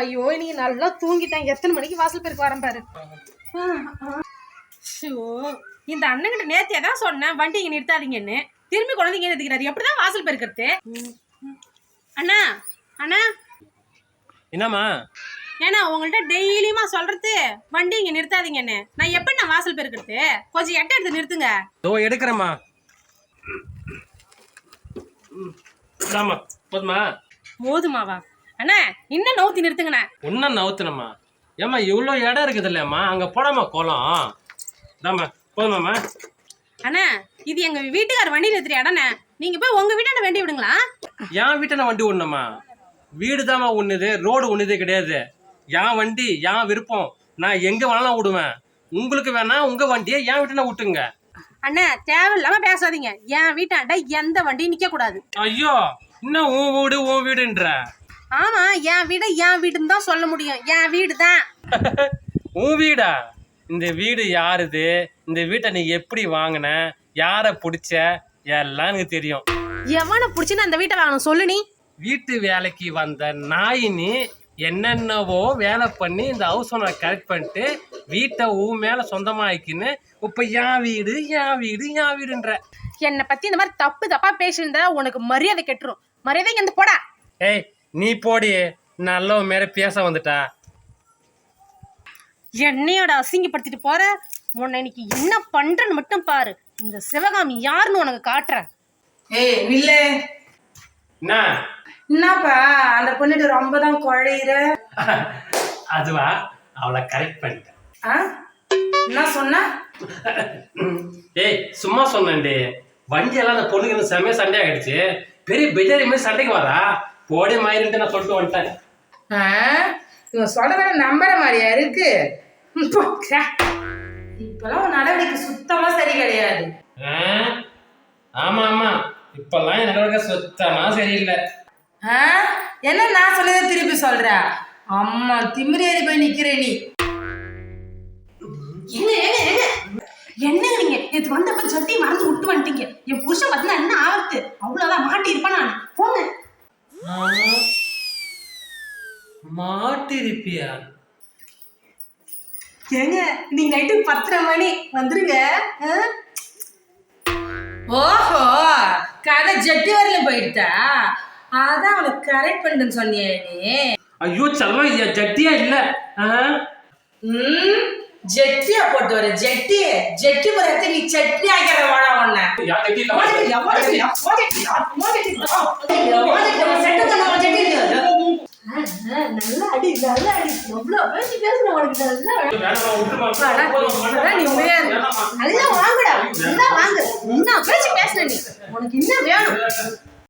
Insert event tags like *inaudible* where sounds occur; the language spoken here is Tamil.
ஐயோ இன்னைக்கு நல்லா தூங்கிட்டேன். எத்தனை மணிக்கு வாசல் பெருக்கு வரேன் பாரு. ஷோ இந்த அண்ணன்கிட்ட நேத்தியா தான் சொன்னேன் வண்டி இங்க நிறுத்தாதீங்கன்னு. திரும்பி குழந்தைங்க நிறுத்திக்கிறாரு. எப்படிதான் வாசல் பெருக்கிறது அண்ணா அண்ணா. என்னம்மா? ஏன்னா உங்கள்ட்ட டெய்லியுமா சொல்றது? வண்டி இங்க நிறுத்தாதீங்கன்னு. நான் எப்படி நான் வாசல் பெருக்கிறது கொஞ்சம் எட்ட எடுத்து நிறுத்துங்க. இதோ எடுக்கிறேம்மா. போதுமா? போதுமாவா? அண்ணா இன்னும் நவுத்தி நிறுத்துங்கண்ணே. இன்னும் நவுத்துனம்மா. ஏம்மா இவ்வளோ இடம் இருக்குது இல்லையம்மா அங்கே போடாமா கோலம்? இதாம்மா போதுமாம்மா. அண்ணா இது எங்க வீட்டுக்கார வண்டி நிறுத்துற இடண்ணே நீங்க போய் உங்க வீட்டாண்ட வண்டி விடுங்களா? என் வீட்டில் வண்டி ஒண்ணுமா வீடு தாம்மா ஒண்ணுது ரோடு ஒண்ணுதே கிடையாது. என் வண்டி என் விருப்பம். நான் எங்கே வேணாலும் விடுவேன் உங்களுக்கு வேணா உங்கள் வண்டியை என் வீட்டில் விட்டுங்க அண்ணா தேவையில்லாம பேசாதீங்க. என் வீட்டாண்ட எந்த வண்டியும் நிக்க கூடாது ஐயோ இன்னும் உன் வீடு உன் வீடுன்ற? ஆமா என் வீடு என் வீடுன்னு தான் சொல்ல முடியும். என் வீடு தான். *laughs* உன் வீடா? இந்த வீடு யாருது? இந்த வீட்டை நீ எப்படி வாங்கின? யாரை பிடிச்ச? எல்லாம் எனக்கு தெரியும். எவனை புடிச்சுன்னு அந்த வீட்டை வாங்கணும்? சொல்லு நீ. வீட்டு வேலைக்கு வந்த நாய் நீ என்னென்னவோ வேலை பண்ணி இந்த ஹவுஸ் ஓனர் கரெக்ட் பண்ணிட்டு வீட்டை உன் மேலே சொந்தமாக்கின்னு இப்போ என் வீடு என் வீடு என் வீடுன்ற. என்னை பத்தி இந்த மாதிரி தப்பு தப்பா பேசியிருந்தா உனக்கு மரியாதை கெட்டுரும். மரியாதை இங்க போடா. ஏய் நீ போடி நல்ல மேல பேச வந்துட்டா. என்னையோட அசிங்கப்படுத்திட்டு போற? உன்னை இன்னைக்கு என்ன பண்றேன்னு மட்டும் பாரு. இந்த சிவகாமி யாருன்னு உனக்கு காட்டுறேன். ஏய் என்ன? என்னப்பா அந்த பொண்ணுட்டு ரொம்ப தான் குழையிற? அதுவா? அவளை கரெக்ட் பண்ணிட்டேன். ஆ? என்ன சொன்ன? ஏய் சும்மா சொன்னேன்டி. வண்டி எல்லாம் அந்த பொண்ணுக்கு செமையா சண்டை ஆயிடுச்சு பெரிய பெஜாரி மாதிரி சண்டைக்கு வரா போடி மாயிருன்ட்டு நான் சொல்லிட்டு வந்துட்டேன். ஆ? இவன் சொல்றத நம்புற மாதிரியா இருக்கு. இப்பெல்லாம் உன் நடவடிக்கை சுத்தமா சரி கிடையாது? ஆமா ஆமா. இப்பெல்லாம் என் நடவடிக்கை சுத்தமா சரியில்லை. என்ன நான் சொல்லதை திருப்பி சொல்ற? அம்மா திமிரி ஏறி போய் நிக்கிற நீ. என்னங்க நீங்க? இது வந்தப்ப சட்டி மறந்து விட்டு வந்துட்டீங்க. என் புருஷன் பார்த்தா என்ன ஆகுது அவ்வளவுதான் மாட்டி இருப்பேன் நான். போங்க? மாட்டிருப்பியா? ஏங்க நீங்க நைட்டு பத்தரை மணி. வந்துருங்க? ஓஹோ கதை ஜட்டி வரையிலும் போயிட்டா? அதான் அவனுக்கு கரெக்ட் பண்ணுன்னு சொன்னியே நீ. ஐயோ செல்வம் இது ஜட்டியா இல்ல. ஆ? ம்? ஜெட்டியா போட்டு வர ஜெட்டி ஆக்கிற வாடா உன்ன. யா, ஜட்டி இல்ல. நல்லா அடி நல்லா அடி. எவ்வளவு பேசி உனக்கு நல்லா நீ உண்மையா. நல்லா வாங்குடா நல்லா வாங்கு. என்ன பேச்சு பேசுன நீ. உனக்கு என்ன வேணும்.